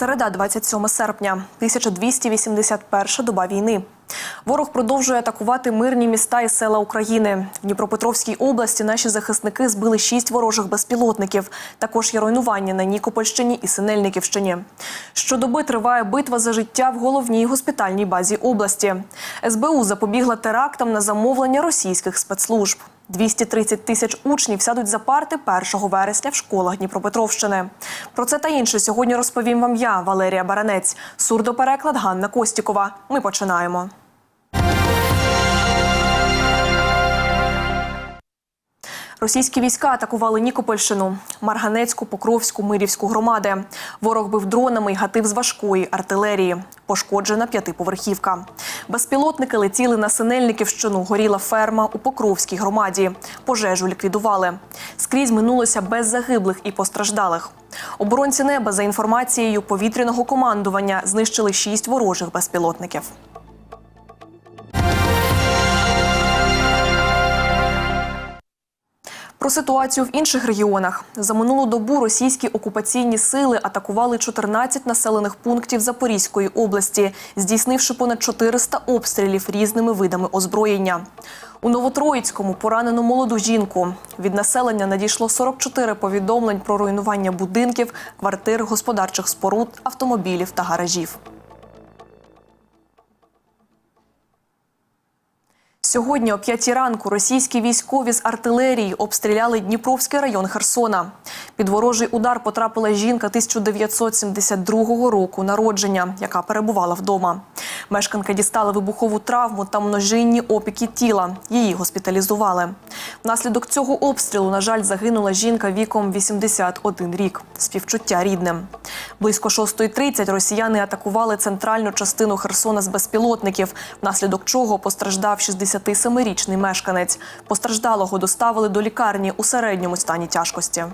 Середа, 27 серпня, 1281 доба війни. Ворог продовжує атакувати мирні міста і села України. В Дніпропетровській області наші захисники збили шість ворожих безпілотників. Також є руйнування на Нікопольщині і Синельниківщині. Щодоби триває битва за життя в головній госпітальній базі області. СБУ запобігла терактам на замовлення російських спецслужб. 230 тисяч учнів сядуть за парти 1 вересня в школах Дніпропетровщини. Про це та інше сьогодні розповім вам я, Валерія Баранець. Сурдопереклад Ганна Костікова. Ми починаємо. Російські війська атакували Нікопольщину, Марганецьку, Покровську, Мирівську громади. Ворог бив дронами й гатив з важкої артилерії. Пошкоджена п'ятиповерхівка. Безпілотники летіли на Синельниківщину. Горіла ферма у Покровській громаді. Пожежу ліквідували. Скрізь минулося без загиблих і постраждалих. Оборонці неба за інформацією повітряного командування знищили шість ворожих безпілотників. Про ситуацію в інших регіонах за минулу добу російські окупаційні сили атакували 14 населених пунктів Запорізької області, здійснивши понад 400 обстрілів різними видами озброєння. У Новотроїцькому поранено молоду жінку. Від населення надійшло 44 повідомлень про руйнування будинків, квартир, господарчих споруд, автомобілів та гаражів. Сьогодні о п'ятій ранку російські військові з артилерії обстріляли Дніпровський район Херсона. Під ворожий удар потрапила жінка 1972 року народження, яка перебувала вдома. Мешканка дістала вибухову травму та множинні опіки тіла. Її госпіталізували. Внаслідок цього обстрілу, на жаль, загинула жінка віком 81 рік. Співчуття рідним. Близько 6.30 росіяни атакували центральну частину Херсона з безпілотників, внаслідок чого постраждав 67-річний мешканець. Постраждалого доставили до лікарні у середньому стані тяжкості.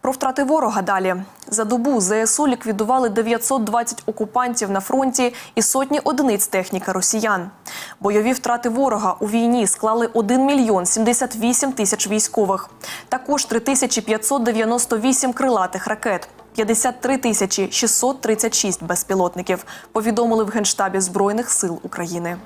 Про втрати ворога далі за добу ЗСУ ліквідували 920 окупантів на фронті і сотні одиниць техніки росіян. Бойові втрати ворога у війні склали 1 мільйон 78 тисяч військових. Також 3598 крилатих ракет. 53 тисячі 636 безпілотників. Повідомили в генштабі збройних сил України.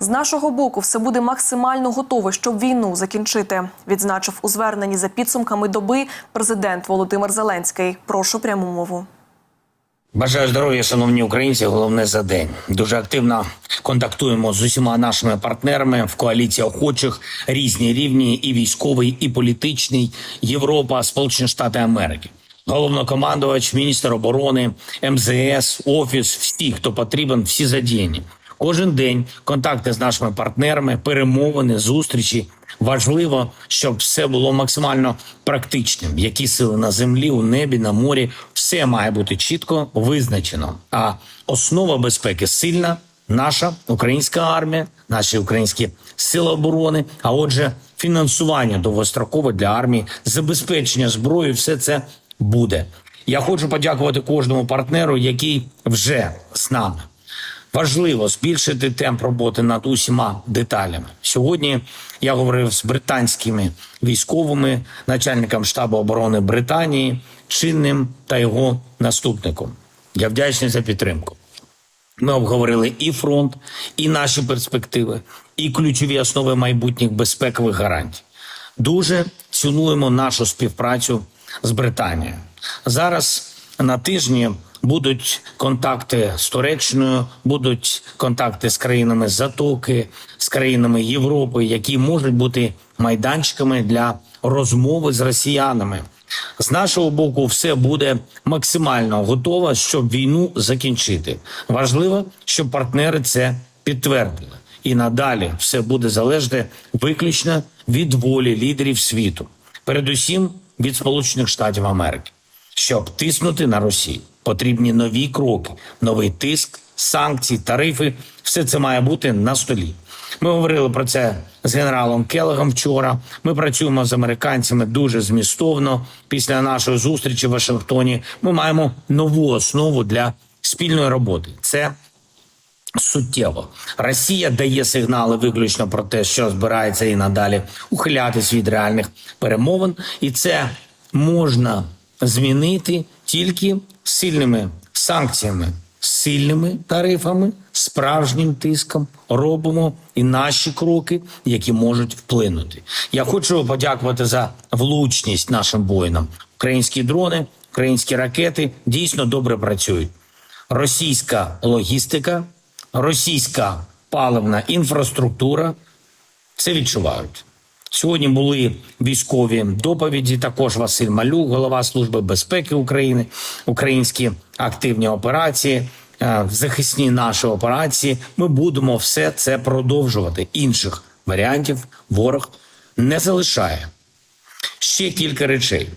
З нашого боку все буде максимально готове, щоб війну закінчити. Відзначив у зверненні за підсумками доби президент Володимир Зеленський. Прошу пряму мову. Бажаю здоров'я, шановні українці. Головне за день. Дуже активно контактуємо з усіма нашими партнерами в коаліції охочих різні рівні, і військовий, і політичний, Європа, Сполучені Штати Америки. Головнокомандувач, міністр оборони, МЗС, офіс, всі, хто потрібен, всі задіяні. Кожен день контакти з нашими партнерами, перемовини, зустрічі. Важливо, щоб все було максимально практичним. Які сили на землі, у небі, на морі, все має бути чітко визначено. А основа безпеки сильна, наша українська армія, наші українські сили оборони. А отже, фінансування довгострокове для армії, забезпечення зброї, все це буде. Я хочу подякувати кожному партнеру, який вже з нами. Важливо збільшити темп роботи над усіма деталями. Сьогодні я говорив з британськими військовими, начальником штабу оборони Британії, чинним та його наступником. Я вдячний за підтримку. Ми обговорили і фронт, і наші перспективи, і ключові основи майбутніх безпекових гарантій. Дуже цінуємо нашу співпрацю з Британією. Зараз на тижні будуть контакти з Туреччиною, будуть контакти з країнами Затоки, з країнами Європи, які можуть бути майданчиками для розмови з росіянами. З нашого боку, все буде максимально готово, щоб війну закінчити. Важливо, щоб партнери це підтвердили. І надалі все буде залежати виключно від волі лідерів світу, передусім від Сполучених Штатів Америки, щоб тиснути на Росію. Потрібні нові кроки, новий тиск, санкції, тарифи. Все це має бути на столі. Ми говорили про це з генералом Келегом вчора. Ми працюємо з американцями дуже змістовно. Після нашої зустрічі в Вашингтоні ми маємо нову основу для спільної роботи. Це суттєво. Росія дає сигнали виключно про те, що збирається і надалі ухилятись від реальних перемовин, і це можна змінити тільки сильними санкціями, сильними тарифами, справжнім тиском. Робимо і наші кроки, які можуть вплинути. Я хочу подякувати за влучність нашим воїнам. Українські дрони, українські ракети дійсно добре працюють. Російська логістика, російська паливна інфраструктура це відчувають. Сьогодні були військові доповіді. Також Василь Малюк, голова служби безпеки України, українські активні операції, е, захисні наші операції. Ми будемо все це продовжувати. Інших варіантів ворог не залишає. Ще кілька речей.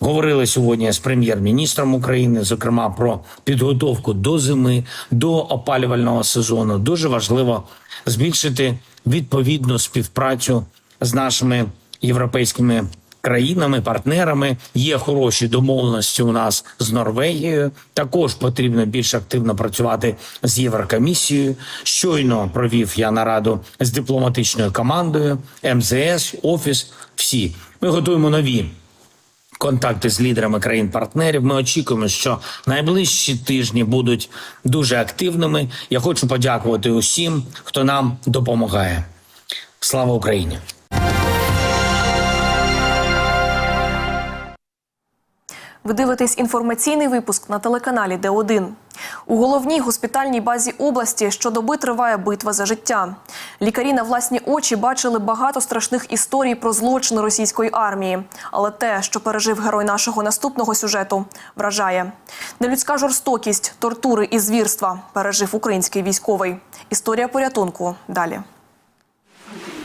Говорили сьогодні з прем'єр-міністром України, зокрема про підготовку до зими, до опалювального сезону. Дуже важливо збільшити відповідну співпрацю з нашими європейськими країнами, партнерами. Є хороші домовленості у нас з Норвегією. Також потрібно більш активно працювати з Єврокомісією. Щойно провів я нараду з дипломатичною командою, МЗС, офіс. Всі ми готуємо нові контакти з лідерами країн-партнерів. Ми очікуємо, що найближчі тижні будуть дуже активними. Я хочу подякувати усім, хто нам допомагає. Слава Україні! Ви дивитесь інформаційний випуск на телеканалі Д1. У головній госпітальній базі області щодоби триває битва за життя. Лікарі на власні очі бачили багато страшних історій про злочини російської армії. Але те, що пережив герой нашого наступного сюжету, вражає. Нелюдська жорстокість, тортури і звірства пережив український військовий. Історія порятунку далі.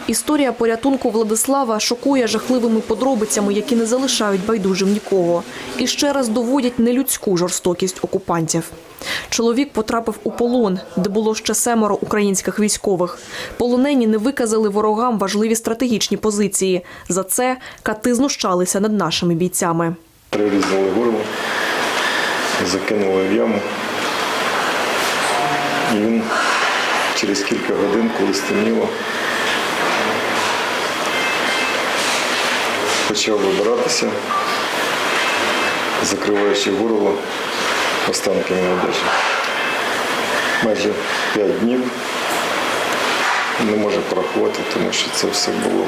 Історія порятунку Владислава шокує жахливими подробицями, які не залишають байдужим нікого, і ще раз доводять нелюдську жорстокість окупантів. Чоловік потрапив у полон, де було ще семеро українських військових. Полонені не виказали ворогам важливі стратегічні позиції. За це кати знущалися над нашими бійцями. Прирізали горло, закинули в яму. І він через кілька годин, коли стемніло, почав вибиратися, закриваючи горло останками одежі. Майже 5 днів не може порахувати, тому що це все було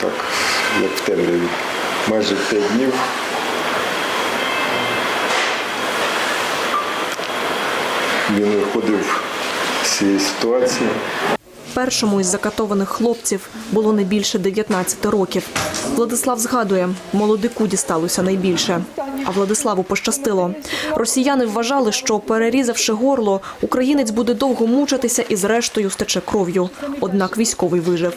так, як в темряві. Майже 5 днів він виходив з цієї ситуації. Першому із закатованих хлопців було не більше 19 років. Владислав згадує, молодику дісталося найбільше. А Владиславу пощастило. Росіяни вважали, що перерізавши горло, українець буде довго мучитися і зрештою стече кров'ю. Однак військовий вижив.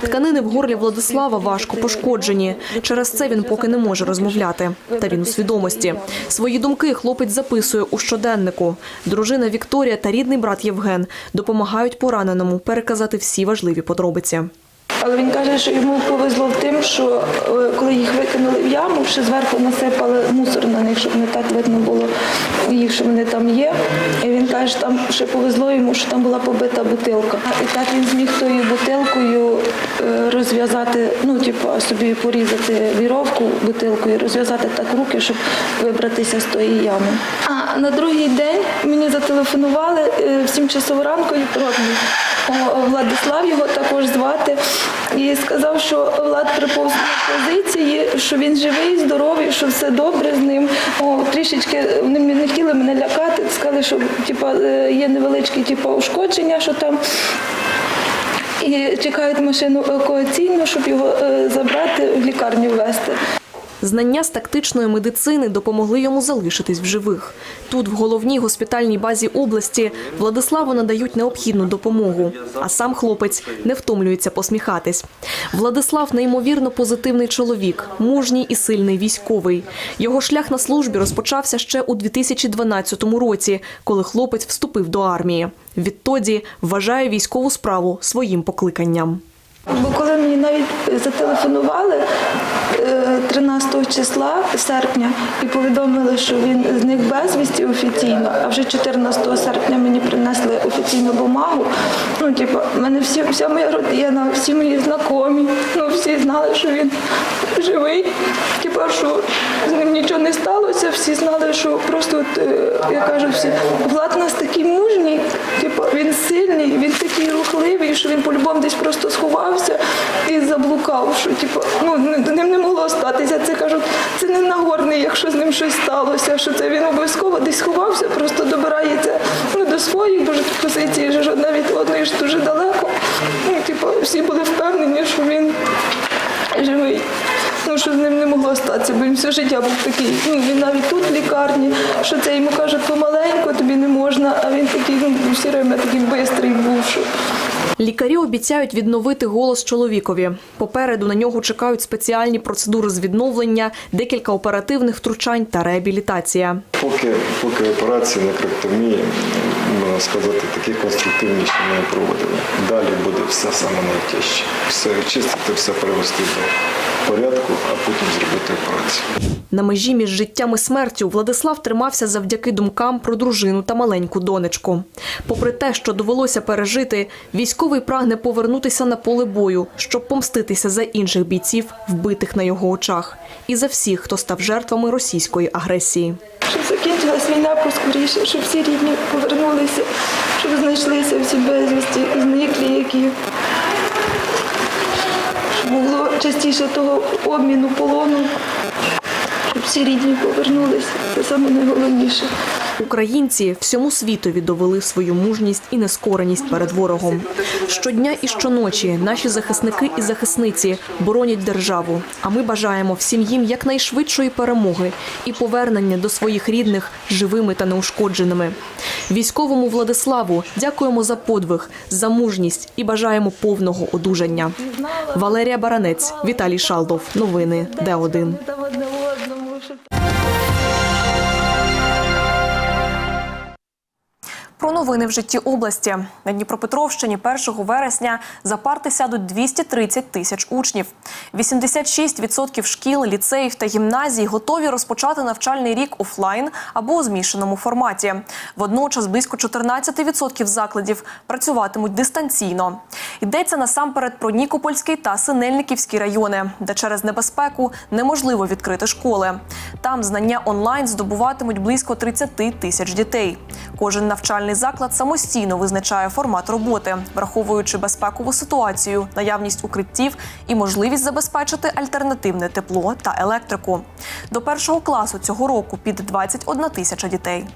Тканини в горлі Владислава важко пошкоджені. Через це він поки не може розмовляти. Та він у свідомості. Свої думки хлопець записує у щоденнику. Дружина Вікторія та рідний брат Євген допомагають пораненому переказати всі важливі подробиці. Але він каже, що йому повезло в тим, що е, коли їх викинули в яму, ще зверху насипали мусор на них, щоб не так видно було їх, що вони там є. І він каже, що там ще повезло йому, що там була побита бутилка. І так він зміг тою бутилкою е, розв'язати, ну типу, собі порізати віровку бутилкою, розв'язати так руки, щоб вибратися з тої ями. А на другий день мені зателефонували е, в 7 часов ранку і родний. Владислав його також звати. І сказав, що Влад приповз на позиції, що він живий, здоровий, що все добре з ним. О, трішечки вони не хотіли мене лякати, сказали, що типа, е, є невеличкі типа, ушкодження, що там. І чекають машину евакуаційну, щоб його е, забрати в лікарню везти. Знання з тактичної медицини допомогли йому залишитись в живих. Тут, в головній госпітальній базі області, Владиславу надають необхідну допомогу, а сам хлопець не втомлюється посміхатись. Владислав неймовірно позитивний чоловік, мужній і сильний військовий. Його шлях на службі розпочався ще у 2012 році, коли хлопець вступив до армії. Відтоді вважає військову справу своїм покликанням. Бо коли мені навіть зателефонували, е, 13 числа серпня і повідомили, що він зник безвісті офіційно, а вже 14 серпня мені принесли офіційну бумагу. Ну, типу, мене всі, вся моя родина, всі мої знайомі, ну всі знали, що він живий. Типу, що з ним нічого не сталося, всі знали, що просто, от, е, я кажу, всі, Влад нас такий мужній, типу, він сильний, він такий рухливий, що він по-любому десь просто сховався і заблукав, що типу, ну, ним не могло статися. Це кажуть, це не нагорний, якщо з ним щось сталося, що це він обов'язково десь сховався, просто добирається ну, до своїх, бо ж позиції ж одна від одної ж дуже далеко. Ну, типу, всі були впевнені, що він живий. Ну, що з ним не могло статися, бо він все життя був такий. Ну, він навіть тут в лікарні, що це йому кажуть, помаленьку, тобі не можна, а він такий, ну, все время такий бистрий був. Що... Лікарі обіцяють відновити голос чоловікові. Попереду на нього чекають спеціальні процедури з відновлення, декілька оперативних втручань та реабілітація. Поки, поки операції некректомії, можна сказати, такі конструктивні ще не проводили. Далі буде все саме найтяжче. Все очистити, все привести до порядку, а потім зробити операцію. На межі між життям і смертю Владислав тримався завдяки думкам про дружину та маленьку донечку. Попри те, що довелося пережити, військовий прагне повернутися на поле бою, щоб помститися за інших бійців, вбитих на його очах, і за всіх, хто став жертвами російської агресії. Щоб закінчилась війна поскоріше, щоб всі рідні повернулися, щоб знайшлися всі безвісті зниклі, які було частіше того обміну полону, всі рідні повернулися. Це саме найголовніше. Українці всьому світові довели свою мужність і нескореність перед ворогом. Щодня і щоночі наші захисники і захисниці боронять державу. А ми бажаємо всім їм якнайшвидшої перемоги і повернення до своїх рідних живими та неушкодженими. Військовому Владиславу дякуємо за подвиг, за мужність і бажаємо повного одужання. Валерія Баранець, Віталій Шалдов. Новини Д1. Про новини в житті області на Дніпропетровщині 1 вересня за парти сядуть 230 тисяч учнів. 86% шкіл, ліцеїв та гімназій готові розпочати навчальний рік офлайн або у змішаному форматі. Водночас близько 14% закладів працюватимуть дистанційно. Йдеться насамперед про Нікопольський та Синельниківський райони, де через небезпеку неможливо відкрити школи. Там знання онлайн здобуватимуть близько 30 тисяч дітей. Кожен навчальний заклад самостійно визначає формат роботи, враховуючи безпекову ситуацію, наявність укриттів і можливість забезпечити альтернативне тепло та електрику. До першого класу цього року під 21 тисяча дітей.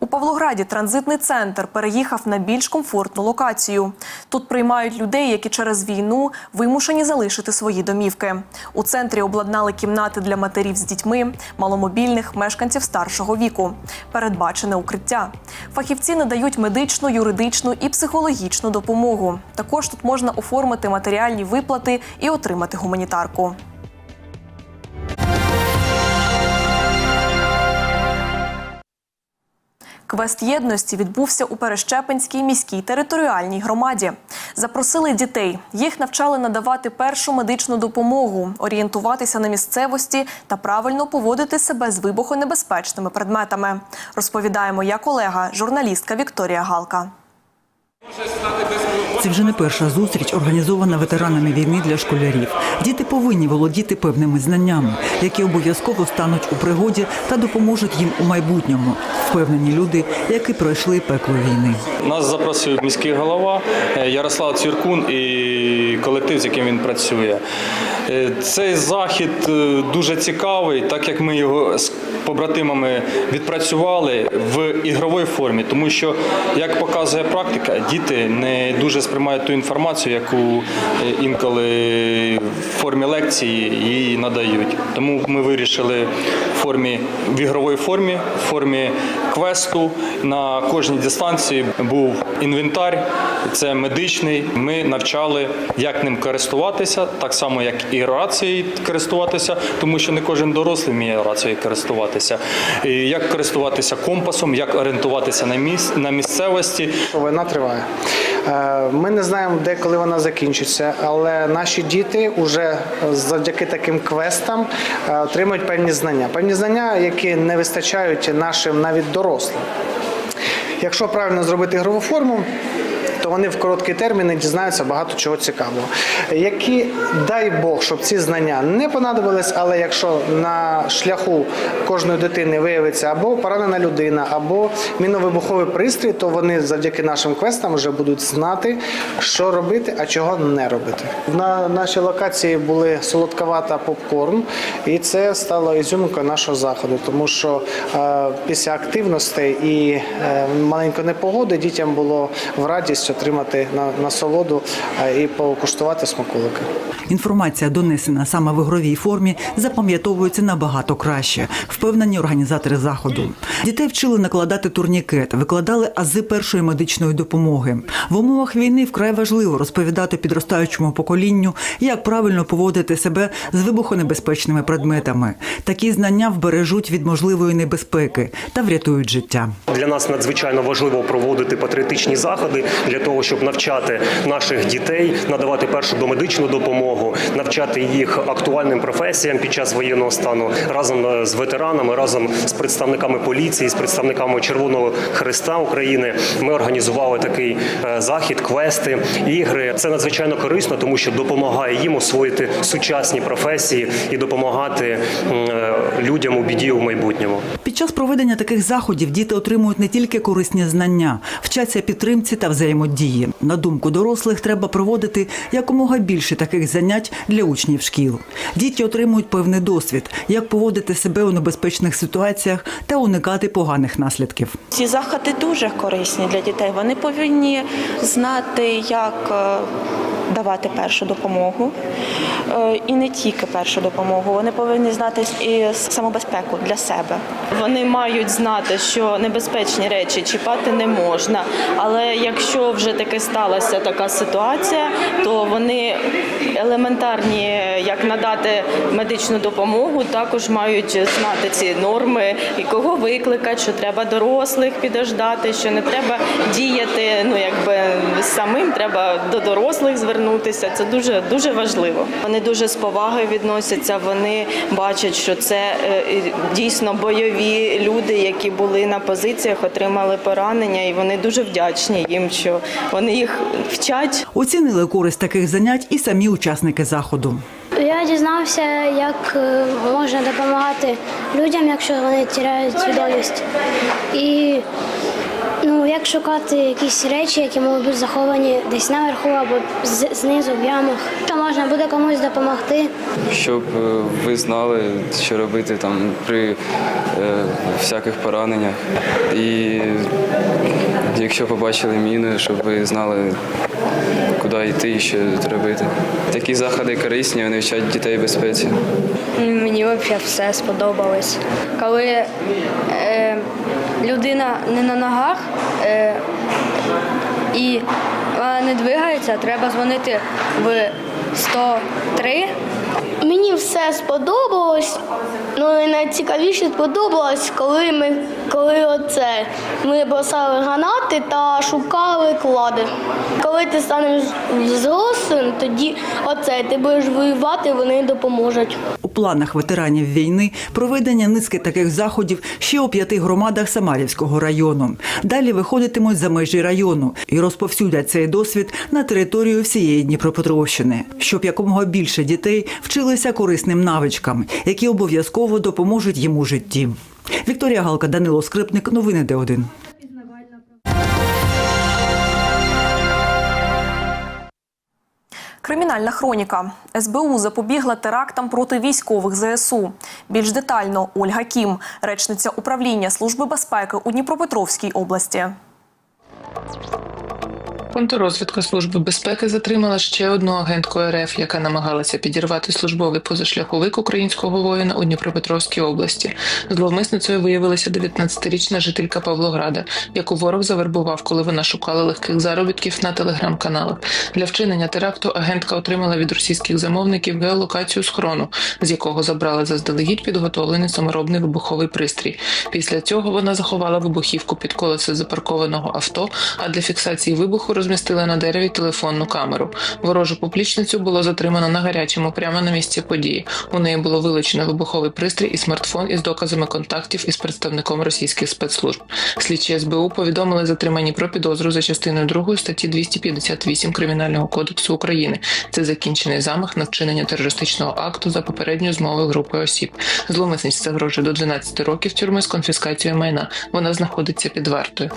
У Павлограді транзитний центр переїхав на більш комфортну локацію. Тут приймають людей, які через війну вимушені залишити свої домівки. У центрі обладнали кімнати для матерів з дітьми, маломобільних мешканців старшого віку. Передбачене укриття. Фахівці надають медичну, юридичну і психологічну допомогу. Також тут можна оформити матеріальні виплати і отримати гуманітарку. Квест єдності відбувся у Перещепинській міській територіальній громаді. Запросили дітей. Їх навчали надавати першу медичну допомогу, орієнтуватися на місцевості та правильно поводити себе з вибухонебезпечними предметами. Розповідає моя колега, журналістка Вікторія Галка. Це вже не перша зустріч, організована ветеранами війни для школярів. Діти повинні володіти певними знаннями, які обов'язково стануть у пригоді та допоможуть їм у майбутньому. Впевнені люди, які пройшли пекло війни. Нас запросив міський голова е, Ярослав Цвіркун і колектив, з яким він працює. Е, Цей захід е, дуже цікавий, так як ми його з побратимами відпрацювали в ігровій формі, тому що, як показує практика, діти не дуже сприймають ту інформацію, яку е, інколи в формі лекції їй надають. Тому ми вирішили в формі в ігровій формі, в формі квесту. На кожній дистанції був інвентар, це медичний. Ми навчали, як ним користуватися, так само як і рацією користуватися, тому що не кожен дорослий вміє рацією користуватися. І як користуватися компасом, як орієнтуватися на місцевості. Війна триває. Е, Ми не знаємо, де коли вона закінчиться, але наші діти вже завдяки таким квестам е, отримують певні знання. Певні знання, які не вистачають нашим навіть дорослим. Якщо правильно зробити ігрову форму, то вони в короткі терміни дізнаються багато чого цікавого. Які, дай Бог, щоб ці знання не понадобились, але якщо на шляху кожної дитини виявиться або поранена людина, або міновибуховий пристрій, то вони завдяки нашим квестам вже будуть знати, що робити, а чого не робити. На нашій локації були солодковата попкорн, і це стало ізюминкою нашого заходу, тому що е, після активностей і е, маленької непогоди дітям було в радість отримати на насолоду е, і покуштувати смаколики. Інформація, донесена саме в ігровій формі, запам'ятовується набагато краще, впевнені організатори заходу. Дітей вчили накладати турнікет, викладали ази першої медичної допомоги. В умовах війни вкрай важливо розповідати підростаючому поколінню, як правильно поводити себе з вибухонебезпечними предметами. Такі знання вбережуть від можливої небезпеки та врятують життя. Для нас надзвичайно важливо проводити патріотичні заходи для того, щоб навчати наших дітей надавати першу домедичну допомогу, навчати їх актуальним професіям під час воєнного стану разом е, з ветеранами, разом з представниками поліції, з представниками Червоного Христа України. Ми організували такий е, захід, квести, ігри. Це надзвичайно корисно, тому що допомагає їм освоїти сучасні професії і допомагати е, людям у біді у майбутньому. Під час проведення таких заходів діти отримують не тільки корисні знання, вчаться підтримці та взаємодії. На думку дорослих, треба проводити якомога більше таких занять для учнів шкіл. Діти отримують певний досвід, як поводити себе у небезпечних ситуаціях та уникати поганих наслідків. Ці заходи дуже корисні для дітей. Вони повинні знати, як е, давати першу допомогу. Е, І не тільки першу допомогу, вони повинні знати і самобезпеку для себе. Вони мають знати, що небезпечні речі чіпати не можна. Але якщо вже таки сталася така ситуація, то вони елементарні, як надати медичну допомогу, також мають знати ці норми і кого викликати, що треба дорослих підождати, що не треба діяти. Ну якби самим треба до дорослих звернутися. Це дуже дуже важливо. Вони дуже з повагою відносяться. Вони бачать, що це е, дійсно бойові люди, які були на позиціях, отримали поранення, і вони дуже вдячні їм, що вони їх вчать. Оцінили користь таких занять і самі учасники заходу. Я дізнався, як е, можна допомагати людям, якщо вони тіряють свідомість. І ну, як шукати якісь речі, які можуть бути заховані десь наверху або знизу в ямах. То можна буде комусь допомогти. щоб е, ви знали, що робити там при е, всяких пораненнях. І якщо побачили міни, щоб ви знали, куди йти і що робити. Такі заходи корисні, вони вчать дітей безпеці. Мені взагалі все сподобалось. Коли е, людина не на ногах е, і вона не двигається, треба дзвонити в 103. Мені все сподобалось. Ну і найцікавіше сподобалось, коли ми коли оце ми бросали гранати та шукали клади. Коли ти станеш зрослим, тоді оце ти будеш воювати, вони допоможуть. Планах ветеранів війни проведення низки таких заходів ще у п'яти громадах Самарівського району. Далі виходитимуть за межі району і розповсюдять цей досвід на територію всієї Дніпропетровщини, щоб якомога більше дітей вчилися корисним навичкам, які обов'язково допоможуть їм у житті. Вікторія Галка, Данило Скрипник, новини Д1. Кримінальна хроніка. СБУ запобігла терактам проти військових ЗСУ. Більш детально Ольга Кім, речниця управління Служби безпеки у Дніпропетровській області. Контррозвідка Служби безпеки затримала ще одну агентку РФ, яка намагалася підірвати службовий позашляховик українського воїна у Дніпропетровській області. Зловмисницею виявилася 19-річна жителька Павлограда, яку ворог завербував, коли вона шукала легких заробітків на телеграм-каналах. Для вчинення теракту агентка отримала від російських замовників геолокацію схрону, з якого забрали заздалегідь підготовлений саморобний вибуховий пристрій. Після цього вона заховала вибухівку під колесо запаркованого авто, а для фіксації вибуху розмістила на дереві телефонну камеру. Ворожу поплічницю було затримано на гарячому прямо на місці події. У неї було вилучено вибуховий пристрій і смартфон із доказами контактів із представником російських спецслужб. Слідчі СБУ повідомили затримані про підозру за частиною 2 статті 258 Кримінального кодексу України. Це закінчений замах на вчинення терористичного акту за попередньою змовою групи осіб. Зловмисниці загрожує до 12 років тюрми з конфіскацією майна. Вона знаходиться під вартою.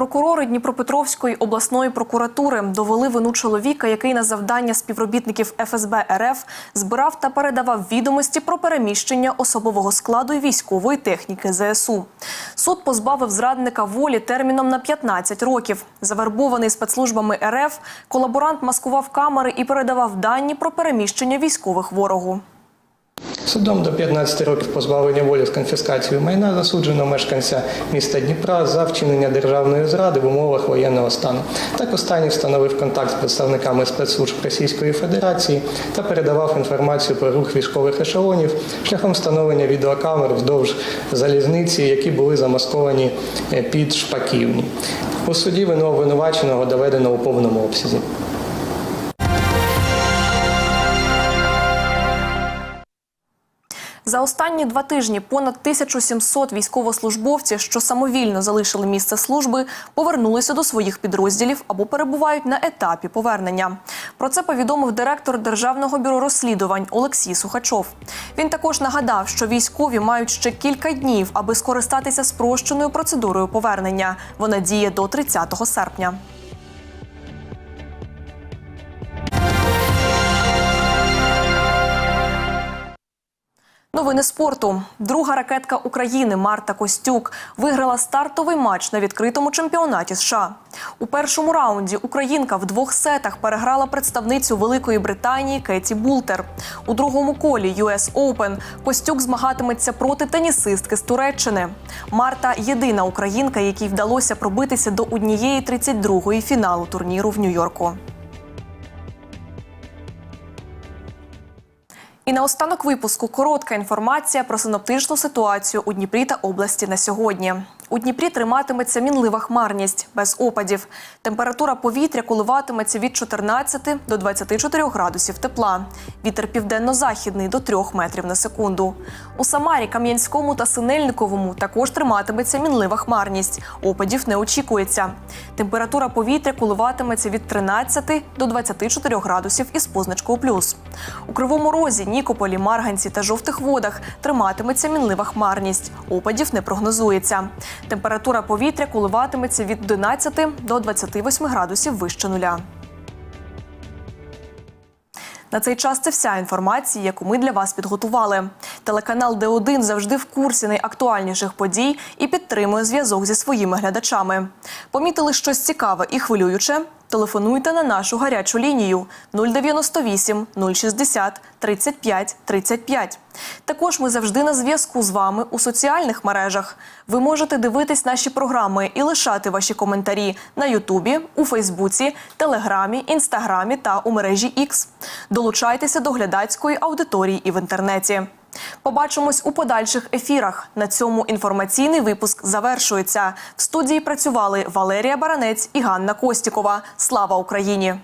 Прокурори Дніпропетровської обласної прокуратури довели вину чоловіка, який на завдання співробітників ФСБ РФ збирав та передавав відомості про переміщення особового складу військової техніки ЗСУ. Суд позбавив зрадника волі терміном на 15 років. Завербований спецслужбами РФ, колаборант маскував камери і передавав дані про переміщення військових ворогу. Судом до 15 років позбавлення волі з конфіскацією майна засуджено мешканця міста Дніпра за вчинення державної зради в умовах воєнного стану. Так останній встановив контакт з представниками спецслужб Російської Федерації та передавав інформацію про рух військових ешелонів шляхом встановлення відеокамер вздовж залізниці, які були замасковані е, під шпаківні. У суді вину обвинуваченого доведено у повному обсязі. За останні два тижні понад 1700 військовослужбовців, що самовільно залишили місце служби, повернулися до своїх підрозділів або перебувають на етапі повернення. Про це повідомив директор Державного бюро розслідувань Олексій Сухачов. Він також нагадав, що військові мають ще кілька днів, аби скористатися спрощеною процедурою повернення. Вона діє до 30 серпня. Новини спорту. Друга ракетка України Марта Костюк виграла стартовий матч на відкритому чемпіонаті США. У першому раунді Українка в двох сетах переграла представницю Великої Британії Кеті Бултер. У другому колі US Open Костюк змагатиметься проти тенісистки з Туреччини. Марта єдина українка, якій вдалося пробитися до однієї 32-ї фіналу турніру в Нью-Йорку. І наостанок випуску коротка інформація про синоптичну ситуацію у Дніпрі та області на сьогодні. У Дніпрі триматиметься мінлива хмарність без опадів. Температура повітря коливатиметься від 14 до 24 градусів тепла. Вітер південно-західний до 3 метрів на секунду. У Самарі, Кам'янському та Синельниковому також триматиметься мінлива хмарність. Опадів не очікується. Температура повітря коливатиметься від 13 до 24 градусів із позначкою плюс. У Кривому Розі, Нікополі, Марганці та Жовтих Водах триматиметься мінлива хмарність. Опадів не прогнозується. Температура повітря коливатиметься від 11 до 28 градусів вище нуля. На цей час це вся інформація, яку ми для вас підготували. Телеканал Д1 завжди в курсі найактуальніших подій і підтримує зв'язок зі своїми глядачами. Помітили щось цікаве і хвилююче? Телефонуйте на нашу гарячу лінію 098 060 35 35. Також ми завжди на зв'язку з вами у соціальних мережах. Ви можете дивитись наші програми і лишати ваші коментарі на Ютубі, у Фейсбуці, Телеграмі, Інстаграмі та у мережі X. Долучайтеся до глядацької аудиторії і в інтернеті. Побачимось у подальших ефірах. На цьому інформаційний випуск завершується. В студії працювали Валерія Баранець і Ганна Костікова. Слава Україні!